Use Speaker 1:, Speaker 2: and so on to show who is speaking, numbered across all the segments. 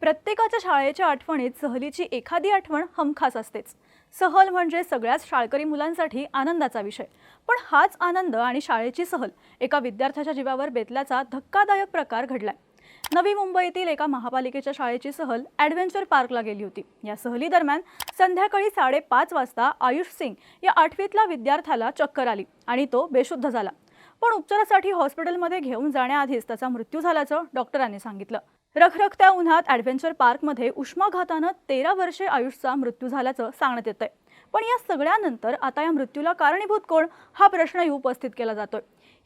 Speaker 1: प्रत्येकाच्या शाळेच्या आठवणीत सहलीची एखादी आठवण हमखास असतेच. सहल म्हणजे सगळ्याच शाळकरी मुलांसाठी आनंदाचा विषय. पण हाच आनंद आणि शाळेची सहल एका विद्यार्थ्याच्या जीवावर बेतल्याचा धक्कादायक प्रकार घडलाय. नवी मुंबईतील एका महापालिकेच्या शाळेची सहल ॲडव्हेंचर पार्कला गेली होती. या सहलीदरम्यान संध्याकाळी साडेपाच वाजता आयुष सिंग या आठवीतल्या विद्यार्थ्याला चक्कर आली आणि तो बेशुद्ध झाला. पण उपचारासाठी हॉस्पिटलमध्ये घेऊन जाण्याआधीच त्याचा मृत्यू झाल्याचं डॉक्टरांनी सांगितलं. रखरखत्या उन्हात ॲडव्हेंचर पार्कमध्ये उष्माघातानं तेरा वर्षे आयुषचा मृत्यू झाल्याचं सांगण्यात येतंय. पण या सगळ्यानंतर आता या मृत्यूला कारणीभूत कोण? हा प्रश्नही उपस्थित केला जातोय.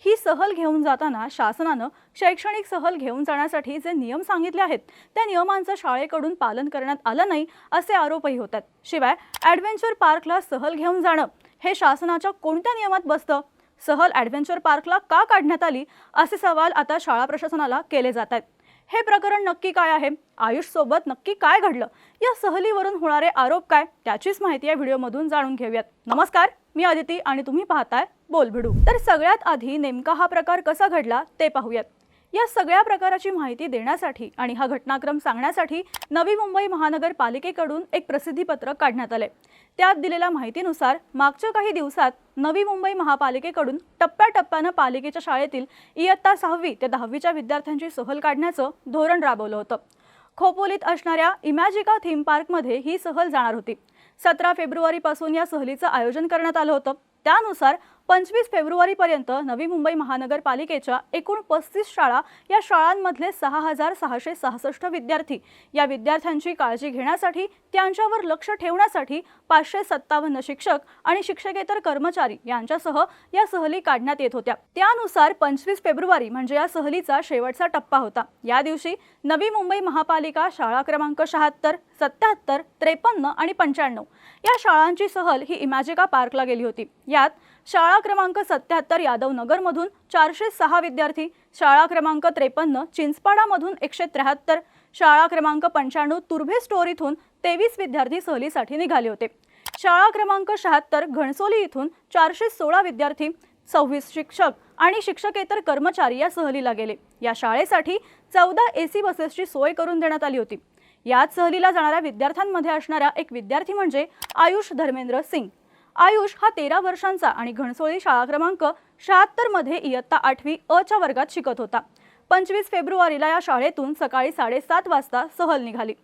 Speaker 1: ही सहल घेऊन जाताना शासनानं शैक्षणिक सहल घेऊन जाण्यासाठी जे नियम सांगितले आहेत त्या नियमांचं शाळेकडून पालन करण्यात आलं नाही असे आरोपही होतात शिवाय ॲडव्हेंचर पार्कला सहल घेऊन जाणं हे शासनाच्या कोणत्या नियमात बसतं? सहल ॲडव्हेंचर पार्कला का काढण्यात आली? असे सवाल आता शाळा प्रशासनाला केले जात आहेत. हे प्रकरण नक्की काय आहे? आयुषसोबत नक्की काय घडलं? या सहलीवरून होणारे आरोप काय? त्याचीच माहिती या व्हिडिओमधून जाणून घेऊयात. नमस्कार मी आदिती आणि तुम्ही पाहताय बोलभिडू. तर सगळ्यात आधी नेमका हा प्रकार कसा घडला ते पाहूयात. या सगळ्या प्रकाराची माहिती देण्यासाठी आणि हा घटनाक्रम सांगण्यासाठी नवी मुंबई महानगरपालिकेकडून एक प्रसिद्धीपत्रक काढण्यात आले. त्यात दिलेल्या माहितीनुसार मागच्या काही दिवसात नवी मुंबई महापालिकेकडून टप्प्याटप्प्यानं पालिकेच्या शाळेतील इयत्ता सहावी ते दहावीच्या विद्यार्थ्यांची सहल काढण्याचं धोरण राबवलं होतं. खोपोलीत असणाऱ्या इमॅजिका थीम पार्कमध्ये ही सहल जाणार होती. सतरा फेब्रुवारीपासून या सहलीचं आयोजन करण्यात आलं होतं. त्यानुसार पंचवीस फेब्रुवारीपर्यंत नवी मुंबई महानगरपालिकेच्या एकूण पस्तीस शाळा या शाळांमधले सहा हजार सहाशे सहासष्ट विद्यार्थी. या विद्यार्थ्यांची काळजी घेण्यासाठी त्यांच्यावर लक्ष ठेवण्यासाठी पाचशे सत्तावन्न शिक्षक आणि शिक्षकेतर कर्मचारी यांच्यासह या सहली काढण्यात येत होत्या. त्यानुसार पंचवीस फेब्रुवारी म्हणजे या सहलीचा शेवटचा टप्पा होता. या दिवशी नवी मुंबई महापालिका शाळा क्रमांक शहात्तर सत्याहत्तर त्रेपन्न आणि पंच्याण्णव या शाळांची सहल ही इमॅजिका पार्कला गेली होती. यात शाळा क्रमांक सत्याहत्तर यादव नगरमधून चारशे सहा विद्यार्थी शाळा क्रमांक त्रेपन्न चिंचपाडामधून एकशे त्र्याहत्तर शाळा क्रमांक पंच्याण्णव तुर्भे स्टोर इथून तेवीस विद्यार्थी सहलीसाठी निघाले होते. शाळा क्रमांक शहात्तर घणसोली इथून चारशे सोळा विद्यार्थी सव्वीस शिक्षक आणि शिक्षकेतर कर्मचारी या सहलीला गेले. या शाळेसाठी चौदा ए सी बसेसची सोय करून देण्यात आली होती. याच सहलीला जाणाऱ्या विद्यार्थ्यांमध्ये असणारा एक विद्यार्थी म्हणजे आयुष धर्मेंद्र सिंग. आयुष हा तेरा वर्षांचा आणि घणसोळी शाळा क्रमांक शहात्तरमध्ये इयत्ता आठवी अ च्या वर्गात शिकत होता. पंचवीस फेब्रुवारीला या शाळेतून सकाळी साडेसात वाजता सहल निघाली.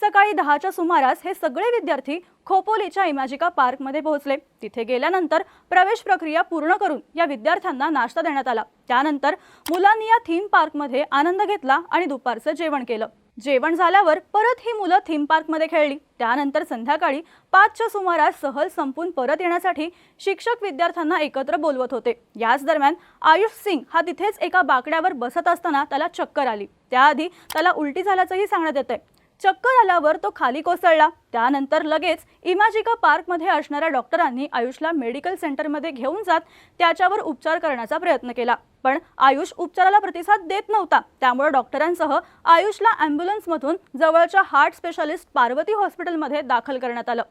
Speaker 1: सकाळी दहाच्या सुमारास हे सगळे विद्यार्थी खोपोलीच्या इमॅजिका पार्कमध्ये पोहोचले. तिथे गेल्यानंतर प्रवेश प्रक्रिया पूर्ण करून या विद्यार्थ्यांना नाश्ता देण्यात आला. त्यानंतर मुलांनी या थीम पार्कमध्ये आनंद घेतला आणि दुपारचं जेवण केलं. जेवण झाल्यावर परत ही मुलं थीम पार्कमध्ये खेळली. त्यानंतर संध्याकाळी पाचच्या सुमारास सहल संपून परत येण्यासाठी शिक्षक विद्यार्थ्यांना एकत्र बोलवत होते. याच दरम्यान आयुष सिंग हा तिथेच एका बाकड्यावर बसत असताना त्याला चक्कर आली. त्याआधी त्याला उलटी झाल्याचंही सांगण्यात येतंय. चक्कर आल्यावर तो खाली कोसळला. त्यानंतर लगेच इमॅजिका पार्कमध्ये असणाऱ्या डॉक्टरांनी आयुषला मेडिकल सेंटरमध्ये घेऊन जात त्याच्यावर उपचार करण्याचा प्रयत्न केला. पण आयुष उपचाराला प्रतिसाद देत नव्हता. त्यामुळे डॉक्टरांसह आयुषला ॲम्ब्युलन्समधून जवळच्या हार्ट स्पेशालिस्ट पार्वती हॉस्पिटलमध्ये दाखल करण्यात आलं.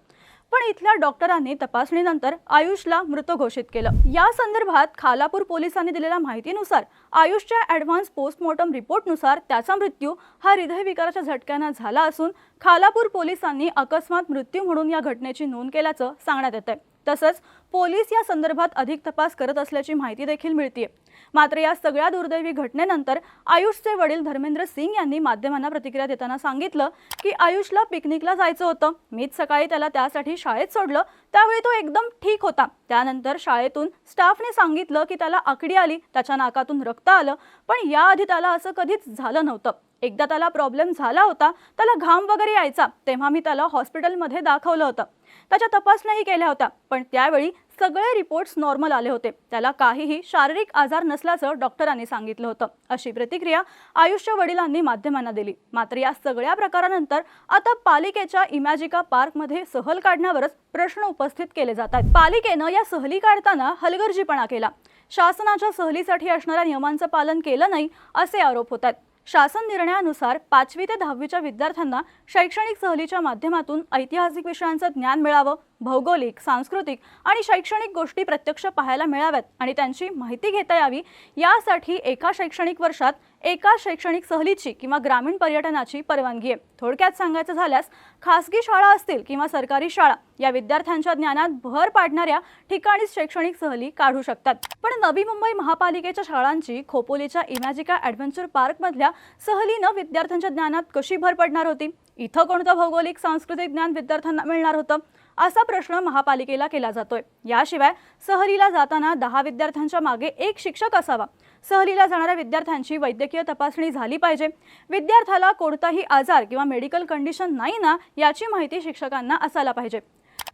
Speaker 1: पण इथल्या डॉक्टरांनी तपासणीनंतर आयुषला मृत घोषित केलं. या संदर्भात खालापूर पोलिसांनी दिलेल्या माहितीनुसार आयुषच्या ॲडव्हान्स पोस्टमॉर्टम रिपोर्टनुसार त्याचा मृत्यू हा हृदयविकाराच्या झटक्यानं झाला असून खालापूर पोलिसांनी अकस्मात मृत्यू म्हणून या घटनेची नोंद केल्याचं सांगण्यात येत आहे तसंच पोलीस या संदर्भात अधिक तपास करत असल्याची माहिती देखील मिळते मात्र या सगळ्या दुर्दैवी घटनेनंतर आयुषचे वडील धर्मेंद्र सिंग यांनी माध्यमांना प्रतिक्रिया देताना सांगितलं की आयुषला पिकनिकला जायचं होतं. मीच सकाळी त्याला त्यासाठी शाळेत सोडलं. त्यावेळी तो एकदम ठीक होता. त्यानंतर शाळेतून स्टाफने सांगितलं की त्याला आकडी आली. त्याच्या नाकातून रक्त आलं. पण याआधी त्याला असं कधीच झालं नव्हतं. एकदा त्याला प्रॉब्लेम झाला होता त्याला घाम वगैरे यायचा तेव्हा मी त्याला हॉस्पिटलमध्ये दाखवलं होतं. त्याच्या तपासण्याही केल्या होत्या पण त्यावेळी सगळे रिपोर्ट्स नॉर्मल आले होते. त्याला काहीही शारीरिक आजार नसल्याचं डॉक्टरांनी सांगितलं होतं. अशी प्रतिक्रिया आयुष्य वडिलांनी माध्यमांना दिली. मात्र या सगळ्या प्रकारानंतर आता पालिकेच्या इमॅजिका पार्कमध्ये सहल काढण्यावरच प्रश्न उपस्थित केले जात आहेत. पालिकेनं या सहली काढताना हलगर्जीपणा केला. शासनाच्या सहलीसाठी असणाऱ्या नियमांचं पालन केलं नाही असे आरोप होत आहेत. शासन निर्णयानुसार पाचवी ते दहावीच्या विद्यार्थ्यांना शैक्षणिक सहलीच्या माध्यमातून ऐतिहासिक विषयांचं ज्ञान मिळावं भौगोलिक सांस्कृतिक आणि शैक्षणिक गोष्टी प्रत्यक्ष पाहायला मिळाव्यात आणि त्यांची माहिती घेता यावी. यासाठी एका शैक्षणिक वर्षात एका शैक्षणिक सहलीची किंवा ग्रामीण पर्यटनाची परवानगी आहे. थोडक्यात सांगायचं झाल्यास खासगी शाळा असतील किंवा सरकारी शाळा या विद्यार्थ्यांच्या ज्ञानात भर पाडणाऱ्या ठिकाणीच शैक्षणिक सहली काढू शकतात. पण नवी मुंबई महापालिकेच्या शाळांची खोपोलीच्या इमॅजिका ॲडव्हेंचर पार्कमधल्या सहलीनं विद्यार्थ्यांच्या ज्ञानात कशी भर पडणार होती? इथं कोणतं भौगोलिक सांस्कृतिक ज्ञान विद्यार्थ्यांना मिळणार होतं? असा प्रश्न महापालिकेला केला जातोय. याशिवाय सहलीला जाताना दहा विद्यार्थ्यांच्या मागे एक शिक्षक असावा. सहलीला जाणाऱ्या विद्यार्थ्यांची वैद्यकीय तपासणी झाली पाहिजे. विद्यार्थ्याला कोणताही आजार किंवा मेडिकल कंडिशन नाही ना याची माहिती शिक्षकांना असायला पाहिजे.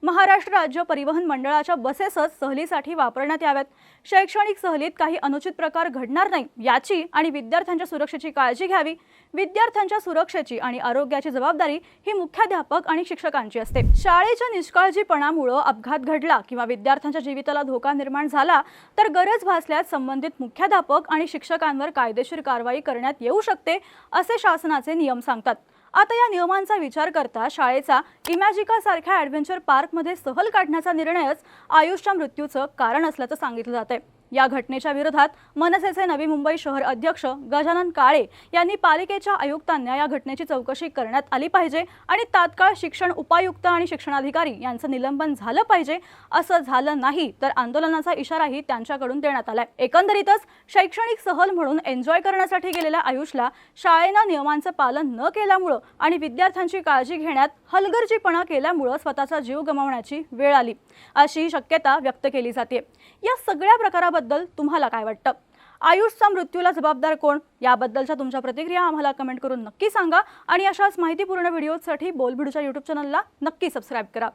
Speaker 1: महाराष्ट्र राज्य परिवहन मंडळाच्या बसेसच सहलीसाठी वापरण्यात याव्यात. शैक्षणिक सहलीत काही अनुचित प्रकार घडणार नाही याची आणि विद्यार्थ्यांच्या सुरक्षेची काळजी घ्यावी. विद्यार्थ्यांच्या सुरक्षेची आणि आरोग्याची जबाबदारी ही मुख्याध्यापक आणि शिक्षकांची असते. शाळेच्या निष्काळजीपणामुळं अपघात घडला किंवा विद्यार्थ्यांच्या जीविताला धोका निर्माण झाला तर गरज भासल्यास संबंधित मुख्याध्यापक आणि शिक्षकांवर कायदेशीर कारवाई करण्यात येऊ शकते असे शासनाचे नियम सांगतात. आता या नियमांचा विचार करता शाळेचा इमॅजिका सारख्या ॲडव्हेंचर पार्कमध्ये सहल काढण्याचा निर्णयच आयुषच्या मृत्यूचं कारण असल्याचं सांगितलं जात आहे या घटनेच्या विरोधात मनसेचे नवी मुंबई शहर अध्यक्ष गजानन काळे यांनी पालिकेच्या आयुक्तांना या घटनेची चौकशी करण्यात आली पाहिजे आणि तात्काळ शिक्षण उपायुक्त आणि शिक्षणाधिकारी यांचं निलंबन झालं पाहिजे असं झालं नाही तर आंदोलनाचा इशाराही त्यांच्याकडून देण्यात आलाय. एकंदरीतच शैक्षणिक सहल म्हणून एन्जॉय करण्यासाठी गेलेल्या आयुषला शाळेनं नियमांचं पालन न केल्यामुळं आणि विद्यार्थ्यांची काळजी घेण्यात हलगर्जीपणा केल्यामुळं स्वतःचा जीव गमावण्याची वेळ आली. अशी शक्यता व्यक्त केली जाते या सगळ्या प्रकाराबद्दल तुम्हाला काय वाटतं? आयुषचा मृत्यूला जबाबदार कोण? याबद्दलच्या तुमच्या प्रतिक्रिया आम्हाला कमेंट करून नक्की सांगा आणि अशाच माहितीपूर्ण व्हिडिओसाठी बोलबिडूच्या यूट्यूब चॅनलला नक्की सबस्क्राईब करा.